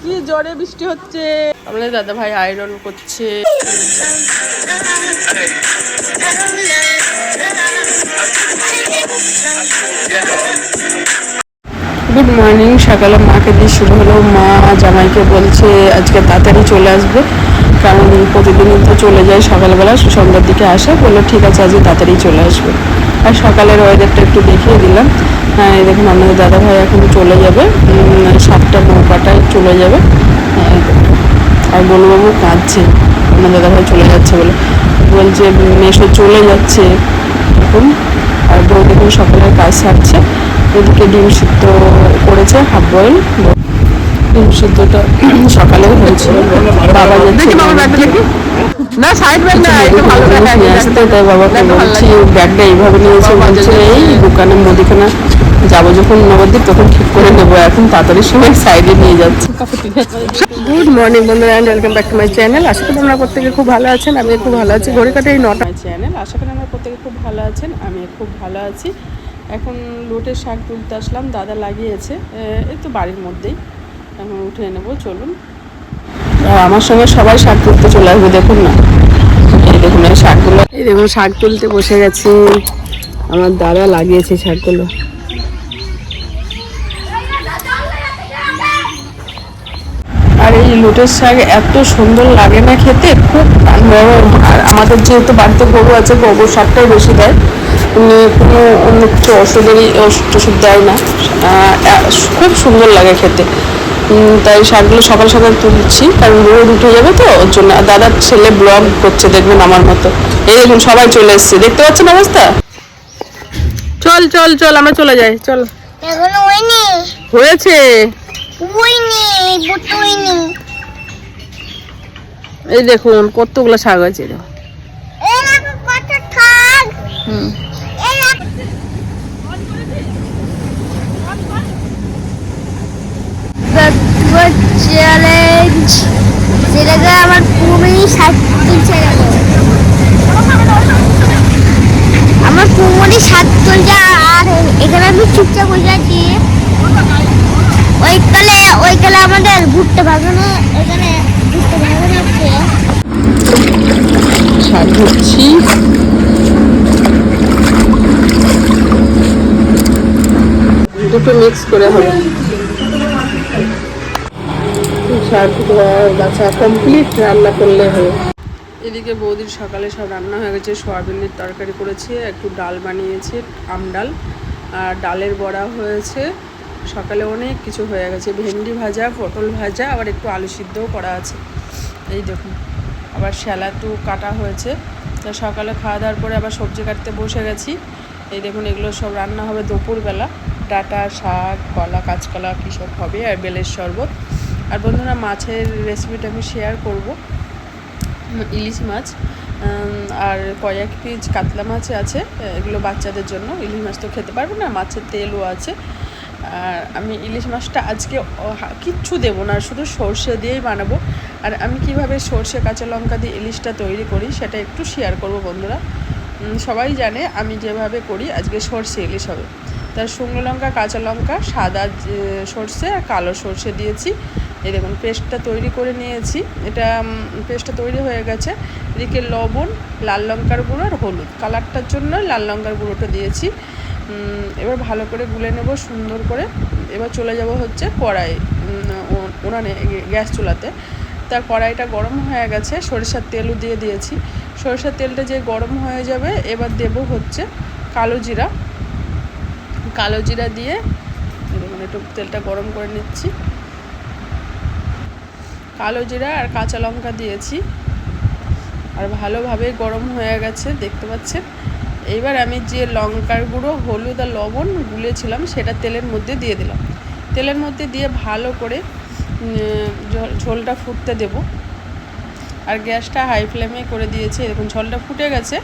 কি জোরে বৃষ্টি হচ্ছে? আমাদের দাদা ভাই আয়রন করছে। গুড মর্নিং সকালে মাকে দিয়ে শুরু হলো। মা জামাইকে বলছে আজকে তাড়াতাড়ি চলে আসবে। কারণ প্রতিদিনই তো চলে যায় সকালবেলা সন্ধ্যার দিকে আসে। বলল ঠিক আছে আজকে তাড়াতাড়ি চলে আসবে। আর সকালের ওয়েদারটা একটু দেখিয়ে দিলাম। দেখুন আমাদের দাদা ভাই এখন চলে যাবে। সাতটা নৌকাটায় চলে যাবে। হ্যাঁ, দেখুন। আর বলবাবু কাঁদছে। আমার দাদা ভাই চলে যাচ্ছে বলে। বলছে মেশো চলে যাচ্ছে। এখন আর বউ দেখুন সকালের কাজ সারছে। এদিকে ডিম সিদ্ধ করেছে হাফ বয়েল। ডিম সিদ্ধটা সকালে হয়েছিল। বাবা যাচ্ছে না সাইড ব্যাগ না ভালো ব্যাগ আসতে তাই বাবাকে বলছি ব্যাগটা এইভাবে নিয়েছে। বলছে এই দোকানে মুদিখানা যাব যখন নবদ্বীপ তখন ঠিক করে নেব এখন তাড়াতাড়ি সময় সাইডে নিয়ে যাচ্ছে। গুড মর্নিং বন্ধুরা and welcome back to my channel আশা করি তোমরা প্রত্যেকে খুব ভালো আছেন আমি খুব ভালো আছি। ঘড়ি কাটে এই নটা। চ্যানেল আশা করি আমরা প্রত্যেকে খুব ভালো আছেন আমি খুব ভালো আছি। এখন লোটের শাক তুলতে আসলাম দাদা লাগিয়েছে এই তো বাড়ির মধ্যেই। এখন উঠে নেব চলুন। আর আমার সঙ্গে সবাই শাক তুলতে চলে আসবে দেখুন না। এই দেখুন এই শাকগুলো। এই দেখুন শাক তুলতে বসে গেছি। আমার দাদা লাগিয়েছে শাকগুলো আর এই লুটের শাক এত সুন্দর লাগে না খেতে খুব নরম আর আমাদের যেহেতু বাড়িতে গরু আছে গোবর সারটাই বেশি দেয়। উনি কোনো অন্য কিছু ওষুধেরই ওষুধ টষুধ দেয় না। খুব সুন্দর লাগে খেতে। তাই শাকগুলো সকাল সকাল তুলছি কারণ রোদ উঠে যাবে তো ওর জন্য। দাদার ছেলে ব্লগ করছে দেখবেন আমার মতো। এই দেখুন সবাই চলে এসছে। দেখতে পাচ্ছেন অবস্থা? চল চল চল আমরা চলে যাই। চল। হয়েছে। এই দেখুন কতগুলো শাক হয়েছে হুম। চ্যালেঞ্জ যেটাকে আমার পুরোই আমার পুরোই ষাট তুলছে আর এখানে আমি চুপচাপ বসে আছি। ওইকালে ওইকালে আমাদের ঘুরতে পারবে এখানে ঘুরতে পারবে না হচ্ছে শাক ধরছি। দুটো মিক্স করে হবে। শাক বাছা কমপ্লিট রান্না করলে হবে। এদিকে বৌদির সকালে সব রান্না হয়ে গেছে সয়াবিনের তরকারি করেছে একটু ডাল বানিয়েছে আম ডাল আর ডালের বড়া হয়েছে। সকালে অনেক কিছু হয়ে গেছে। ভেন্ডি ভাজা, পটল ভাজা, আবার একটু আলু সিদ্ধও করা আছে। এই দেখুন, আবার স্যালাটু কাটা হয়েছে। তো সকালে খাওয়া দাওয়ার পরে আবার সবজি কাটতে বসে গেছি। এই দেখুন, এগুলো সব রান্না হবে দুপুরবেলা। ডাটা, শাক, কলা, কাঁচকলা, কী সব হবে, আর বেলের শরবত। আর বন্ধুরা, মাছের রেসিপিটা আমি শেয়ার করব। ইলিশ মাছ আর কয়েক পিস কাতলা মাছ আছে, এগুলো বাচ্চাদের জন্য। ইলিশ মাছ তো খেতে পারবে না, মাছের তেলও আছে। আর আমি ইলিশ মাছটা আজকে কিচ্ছু দেবো না, শুধু সর্ষে দিয়েই বানাবো। আর আমি কীভাবে সর্ষে, কাঁচা লঙ্কা দিয়ে ইলিশটা তৈরি করি সেটা একটু শেয়ার করব বন্ধুরা। সবাই জানে আমি যেভাবে করি আজকে সর্ষে ইলিশ হবে। তার শুকনো লঙ্কা, কাঁচা লঙ্কা, সাদা সর্ষে আর কালো সর্ষে দিয়েছি। এই দেখুন, পেস্টটা তৈরি করে নিয়েছি। এটা পেস্টটা তৈরি হয়ে গেছে। এদিকে লবণ, লাল লঙ্কার গুঁড়ো আর হলুদ। কালারটার জন্য লাল লঙ্কার গুঁড়োটা দিয়েছি। এবার ভালো করে গুলে নেব, সুন্দর করে। এবার চলে যাব হচ্ছে কড়াই উনানে গ্যাস চুলাতে। তার কড়াইটা গরম হয়ে গেছে, সরিষার তেলও দিয়ে দিয়েছি। সরিষার তেলটা যে গরম হয়ে যাবে, এবার দেব হচ্ছে কালো জিরা। কালো জিরা দিয়ে দেখুন, একটু তেলটা গরম করে নিচ্ছি। কালো জিরা আর কাঁচা লঙ্কা দিয়েছি। আর ভালোভাবে গরম হয়ে গেছে, দেখতে পাচ্ছেন? এইবার আমি যে লঙ্কার গুঁড়ো, হলুদ আর লবণ গুলেছিলাম, সেটা তেলের মধ্যে দিয়ে দিলাম। তেলের মধ্যে দিয়ে ভালো করে ঝোল- ঝোলটা ফুটতে দেব। আর গ্যাসটা হাই ফ্লেমে করে দিয়েছি। দেখুন, ঝোলটা ফুটে গেছে।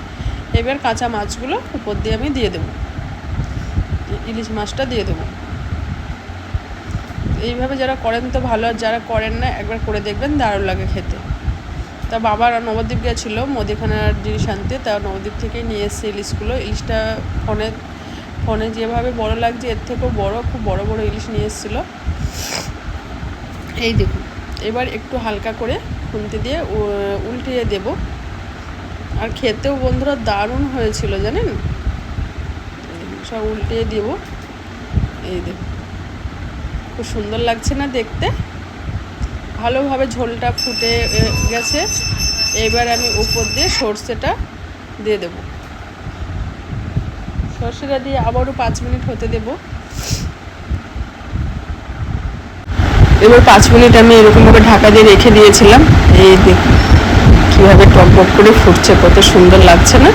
এবার কাঁচা মাছগুলো উপর দিয়ে আমি দিয়ে দেবো। ইলিশ মাছটা দিয়ে দেবো। এইভাবে যারা করেন তো ভালো, আর যারা করেন না, একবার করে দেখবেন, দারুণ লাগে খেতে। তা বাবার নবদ্বীপ গেছিল মুদিখানার জিনিস আনতে, তা নবদ্বীপ থেকে নিয়ে এসছে ইলিশগুলো ইলিশটা ফোনে ফোনে যেভাবে বড় লাগছে, এর থেকেও বড়, খুব বড় বড় ইলিশ নিয়ে এসেছিল। এই দেখুন, এবার একটু হালকা করে খুন্তি দিয়ে উল্টিয়ে দেব। আর খেতেও বন্ধুরা দারুণ হয়েছিল, জানেন? সব উল্টিয়ে দেব। এই দেখুন, খুব সুন্দর লাগছে না দেখতে? ভালোভাবে ঝোলটা ফুটে গেছে। এবার আমি উপর দিয়ে সর্ষেটা দিয়ে দেব। সর্ষেটা দিয়ে আবারও পাঁচ মিনিট হতে দেব। এবার পাঁচ মিনিট আমি এরকমভাবে ঢাকা দিয়ে রেখে দিয়েছিলাম। এই কীভাবে টক করে ফুটছে, কত সুন্দর লাগছে না?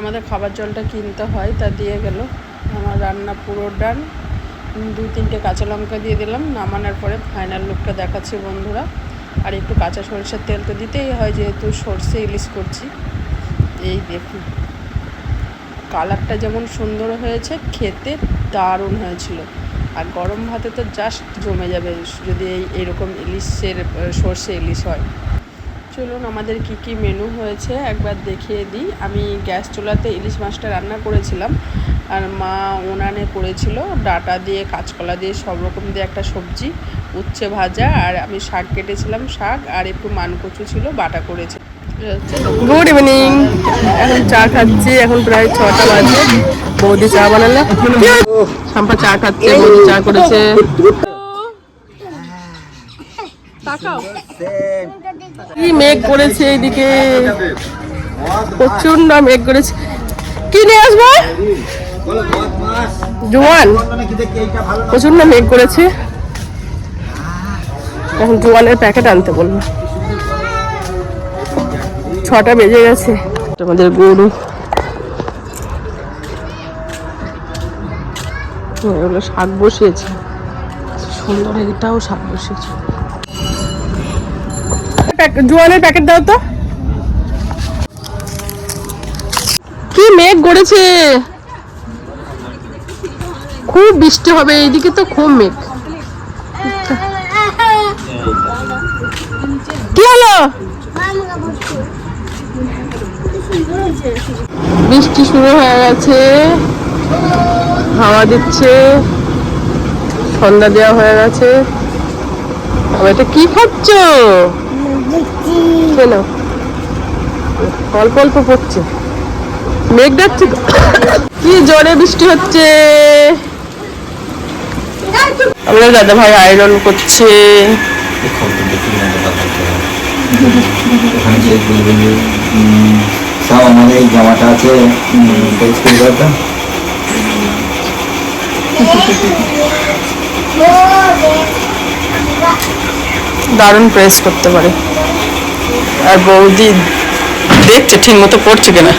আমাদের খাবার জলটা কিনতে হয়, তা দিয়ে গেল। আমার রান্না পুরো ডান দু তিনটে কাঁচা লঙ্কা দিয়ে দিলাম, নামানোর পরে ফাইনাল লুকটা দেখাচ্ছি বন্ধুরা। আর একটু কাঁচা সরিষার তেল তো দিতেই হয়, যেহেতু সর্ষে ইলিশ করছি। এই দেখুন, কালারটা যেমন সুন্দর হয়েছে, খেতে দারুণ হয়েছিল। আর গরম ভাতে তো জাস্ট জমে যাবে, যদি এই এরকম ইলিশের সর্ষে ইলিশ হয়। চলুন আমাদের কি কি মেনু হয়েছে একবার দেখিয়ে দিই। আমি গ্যাস চুলাতে ইলিশ মাছটা রান্না করেছিলাম। আর মা উনানে করেছিল ডাটা দিয়ে কাঁচকলা দিয়ে সব রকম দিয়ে একটা সবজি উচ্ছে ভাজা আর আমি শাক কেটেছিলাম শাক আর একটু মানকচু ছিল বাটা করেছি। গুড ইভিনিং এখন চা খাচ্ছি এখন প্রায় ছটা বাজে। বৌদি চা বানালো। চা খাচ্ছে বৌদি চা করেছে। কি মেঘ করেছে এইদিকে? প্রচণ্ড মেঘ করেছে। কি নিয়ে আসব? জোয়ান। প্রচণ্ড মেঘ করেছে। এখন জোয়ানের প্যাকেট আনতে বলব ছটা বেজে গেছে। আমাদের গরু। এগুলো শাক বসিয়েছে। সুন্দর এটাও শাক বসিয়েছে। জোয়ানের প্যাকেট দাও তো। কি মেঘ গড়েছে। খুব বৃষ্টি হবে, এইদিকে তো খুব মেঘ। কি হলো? বৃষ্টি শুরু হয়ে গেছে। হাওয়া দিচ্ছে। সন্ধ্যা দেওয়া হয়ে গেছে। এটা কি খাচ্ছ? কেন অল্প অল্প পড়ছে মেঘ ডাকছে। কি জোরে বৃষ্টি হচ্ছে আমরা দাদা ভাই আয়রন করছে সব আমাদের এই জামাটা আছে করতাম দারুণ প্রেস করতে পারে। আর বৌদি দেখছে ঠিক মতো পড়ছে কিনা।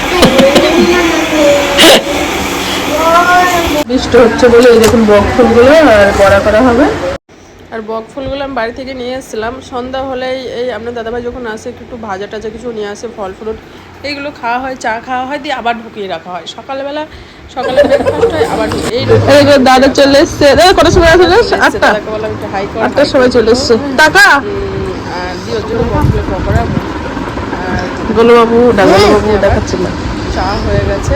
বৃষ্টি হচ্ছে বলে এই দেখুন বক ফুলগুলো আর বড়া করা হবে। আর বক ফুলগুলো আমি বাড়ি থেকে নিয়ে এসেছিলাম। সন্ধ্যা হলেই এই আপনার দাদাভাই যখন আসে একটু একটু ভাজা টাজা কিছু নিয়ে আসে ফল ফ্রুট এইগুলো খাওয়া হয় চা খাওয়া হয় দিয়ে আবার ঢুকিয়ে রাখা হয়। সকালবেলা সকালে ব্রেকফাস্ট হয় আবার এই দাদা চলে এসছে। দাদা কটার সময় আসলে? আটটা? আটটার সময় চলে এসছে। টাকা দিয়ে ওর জন্য বকফুলের পকোড়া। গোলবাবু ডাঙ্গালবাবু দেখাচ্ছিল। চা হয়ে গেছে।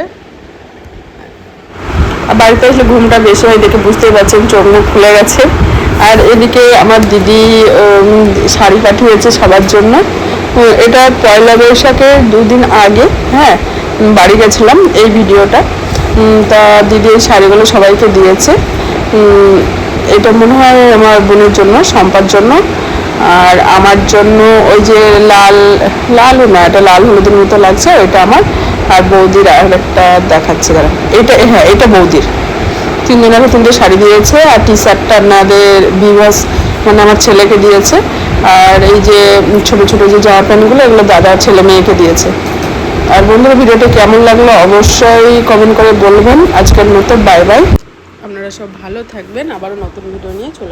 আর বাড়িতে এসে ঘুমটা বেশি হয় দেখে বুঝতেই পারছেন চোখ মুখ খুলে গেছে। আর এদিকে আমার দিদি শাড়ি পাঠিয়েছে সবার জন্য। এটা পয়লা বৈশাখের দুদিন আগে হ্যাঁ বাড়ি গেছিলাম এই ভিডিওটা। তা দিদি এই শাড়িগুলো সবাইকে দিয়েছে। এটা মনে হয় আমার বোনের জন্য সম্পার জন্য। আর আমার জন্য ওই যে লাল, লালও না, এটা লাল হলুদের মতো লাগছে, ওইটা আমার আর বৌদির আর একটা দেখাচ্ছে দাঁড়া এটা হ্যাঁ এটা বৌদির। তিনজনের তিনটে শাড়ি দিয়েছে, আর টি শার্টটা আপনাদের বিভাস মানে আমার ছেলেকে দিয়েছে। আর এই যে ছোট ছোট যে জামা প্যান্টগুলো, এগুলো দাদা ছেলে মেয়েকে দিয়েছে। আর বন্ধুরা, ভিডিওটা কেমন লাগল অবশ্যই কমেন্ট করে বলবেন। আজকের মতো বাই বাই আপনারা সব ভালো থাকবেন, আবারও নতুন ভিডিও নিয়ে চলে